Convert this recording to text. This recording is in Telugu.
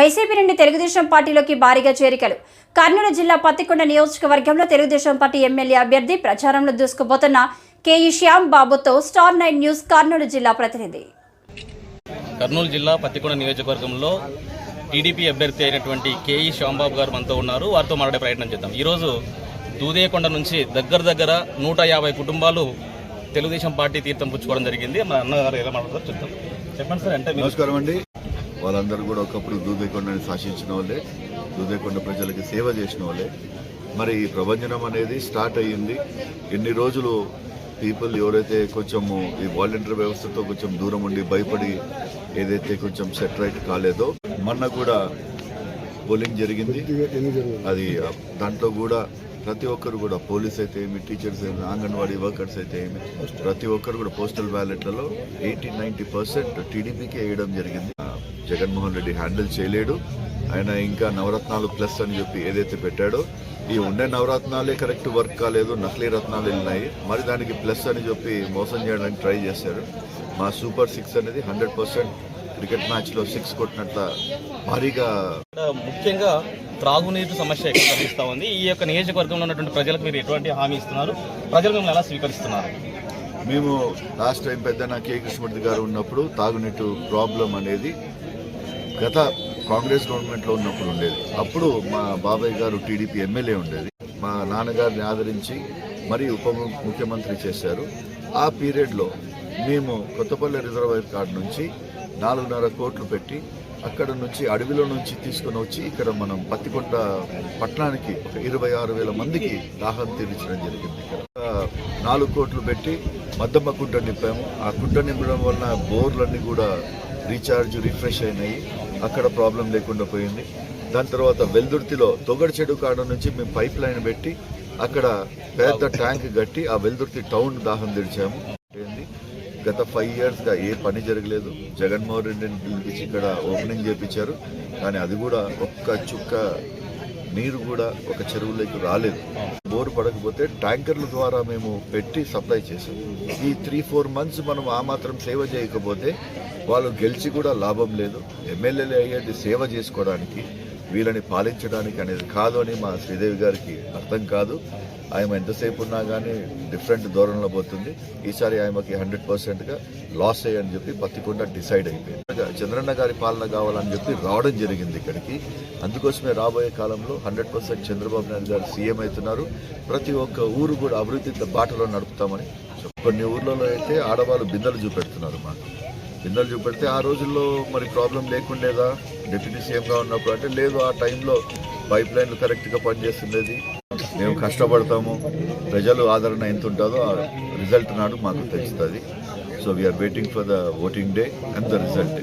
వైసీపీ నుండి తెలుగుదేశం పార్టీలోకి భారీగా చేరికలు. కర్నూలు జిల్లా పత్తికొండ నియోజకవర్గంలో తెలుగుదేశం పార్టీ ఎమ్మెల్యే అభ్యర్థి ప్రచారంలో దూసుకుపోతున్న కేఈ శ్యామ్ బాబుతో స్టార్ నైన్ న్యూస్ కర్నూలు జిల్లా ప్రతినిధి. కర్నూలు జిల్లా పత్తికొండ నియోజకవర్గంలో టీడీపీ అభ్యర్థి అయినటువంటి కేఈ శ్యాంబాబు గారు మనతో ఉన్నారు. వారితో మాట్లాడే ప్రయత్నం చేద్దాం. ఈరోజు దూదేకొండ నుంచి దగ్గర దగ్గర నూట యాభై కుటుంబాలు తెలుగుదేశం పార్టీ తీర్థం పుచ్చుకోవడం జరిగింది. మన అన్నగారు ఎలా మాట్లాడతారో చెప్తాం. చెప్పండి సార్ అంటే నమస్కారం అండి. వాళ్ళందరూ కూడా ఒకప్పుడు దూదేకొండని శాసించిన వాళ్ళే దూదేకొండ ప్రజలకి సేవ చేసిన వాళ్ళే. మరి ఈ ప్రభంజనం అనేది స్టార్ట్ అయ్యింది. ఎన్ని రోజులు పీపుల్ ఎవరైతే కొంచెము ఈ వాలంటీర్ వ్యవస్థతో కొంచెం దూరం ఉండి భయపడి ఏదైతే కొంచెం సెటరైట్ కాలేదో మొన్న కూడా పోలింగ్ జరిగింది. అది దాంట్లో కూడా ప్రతి ఒక్కరు కూడా పోలీస్ అయితే ఏమి టీచర్స్ ఏమి అంగన్వాడీ వర్కర్స్ అయితే ఏమి ప్రతి ఒక్కరు కూడా పోస్టల్ బ్యాలెట్లలో ఎయిటీ నైన్టీ పర్సెంట్ టీడీపీకి వేయడం జరిగింది. జగన్మోహన్ రెడ్డి హ్యాండిల్ చేయలేడు. ఆయన ఇంకా నవరత్నాలు ప్లస్ అని చెప్పి ఏదైతే పెట్టాడో ఈ ఉండే నవరత్నాలే కరెక్ట్ వర్క్ కాలేదు నకిలీ రత్నాలు వెళ్ళినాయి. మరి దానికి ప్లస్ అని చెప్పి మోసం చేయడానికి ట్రై చేశారు. మా సూపర్ సిక్స్ అనేది హండ్రెడ్ పర్సెంట్ క్రికెట్ మ్యాచ్లో సిక్స్ కొట్టినట్ల భారీగా ముఖ్యంగా త్రాగునీటి సమస్య ఎక్కువ కనిపిస్తా ఉంది. ఈ యొక్క నియోజకవర్గంలో ఉన్నటువంటి ప్రజలకు మీరు ఎటువంటి హామీ ఇస్తున్నారు? ప్రజలు మిమ్మల్ని ఎలా స్వీకరిస్తున్నారు? మేము లాస్ట్ టైం పెద్దన్న కే. కృష్ణమూర్తి గారు ఉన్నప్పుడు తాగునీటి ప్రాబ్లం అనేది గత కాంగ్రెస్ గవర్నమెంట్లో ఉన్నప్పుడు ఉండేది. అప్పుడు మా బాబాయ్ గారు టీడీపీ ఎమ్మెల్యే ఉండేది. మా నాన్నగారిని ఆదరించి మరి ఉప ముఖ్యమంత్రి చేశారు. ఆ పీరియడ్లో మేము కొత్తపల్లి రిజర్వాయర్ కార్డు నుంచి నాలుగున్నర కోట్లు పెట్టి అక్కడ నుంచి అడవిలో నుంచి తీసుకొని వచ్చి ఇక్కడ మనం పత్తికొండ పట్టణానికి ఒక ఇరవై ఆరు వేల మందికి దాహం తీర్చడం జరిగింది ఇక్కడ. నాలుగు కోట్లు పెట్టి మద్దమ్మ కుంట నింపాము. ఆ కుంట నింపడం వలన బోర్లన్నీ కూడా రీఛార్జ్ రిఫ్రెష్ అయినాయి. అక్కడ ప్రాబ్లం లేకుండా పోయింది. దాని తర్వాత వెల్దుర్తిలో తొగడి చెడు కాడ నుంచి మేము పైప్ లైన్ పెట్టి అక్కడ పెద్ద ట్యాంక్ కట్టి ఆ వెల్దుర్తి టౌన్ దాహం తెరిచాము. గత ఫైవ్ ఇయర్స్గా ఏ పని జరగలేదు. జగన్మోహన్ రెడ్డిని పిలిపించి ఇక్కడ ఓపెనింగ్ చేపించారు. కానీ అది కూడా ఒక్క చుక్క నీరు కూడా ఒక చెరువులోకి రాలేదు. బోరు పడకపోతే ట్యాంకర్ల ద్వారా మేము పెట్టి సప్లై చేసాం ఈ త్రీ ఫోర్ మంత్స్ మనం ఆ మాత్రం సేవ చేయకపోతే వాళ్ళు గెలిచి కూడా లాభం లేదు. ఎమ్మెల్యేలు అయ్యేది సేవ చేసుకోవడానికి. వీళ్ళని పాలించడానికి అనేది కాదు అని మా శ్రీదేవి గారికి అర్థం కాదు. ఆమె ఎంతసేపు ఉన్నా కానీ డిఫరెంట్ ధోరణిలో పోతుంది. ఈసారి ఆమెకి హండ్రెడ్ పర్సెంట్గా లాస్ అయ్యని చెప్పి పత్తికొండ డిసైడ్ అయిపోయింది. చంద్రన్న గారి పాలన కావాలని చెప్పి రావడం జరిగింది ఇక్కడికి. అందుకోసమే రాబోయే కాలంలో హండ్రెడ్ పర్సెంట్ చంద్రబాబు నాయుడు గారు సీఎం అవుతున్నారు. ప్రతి ఒక్క ఊరు కూడా అభివృద్ధి బాటలో నడుపుతామని కొన్ని ఊర్లలో అయితే ఆడవాళ్ళు బిందెలు చూపెడుతున్నారు మాకు. బిందెలు చూపెడితే ఆ రోజుల్లో మరి ప్రాబ్లం లేకుండేదా? డిప్యూటీ సీఎంగా ఉన్నప్పుడు అంటే లేదు ఆ టైంలో పైప్ లైన్లు కరెక్ట్గా పనిచేస్తుండేది. మేము కష్టపడతాము. ప్రజలు ఆదరణ ఎంత ఉంటుందో ఆ రిజల్ట్ నాడు మాకు తెలుస్తుంది. So we are waiting for the voting day and the result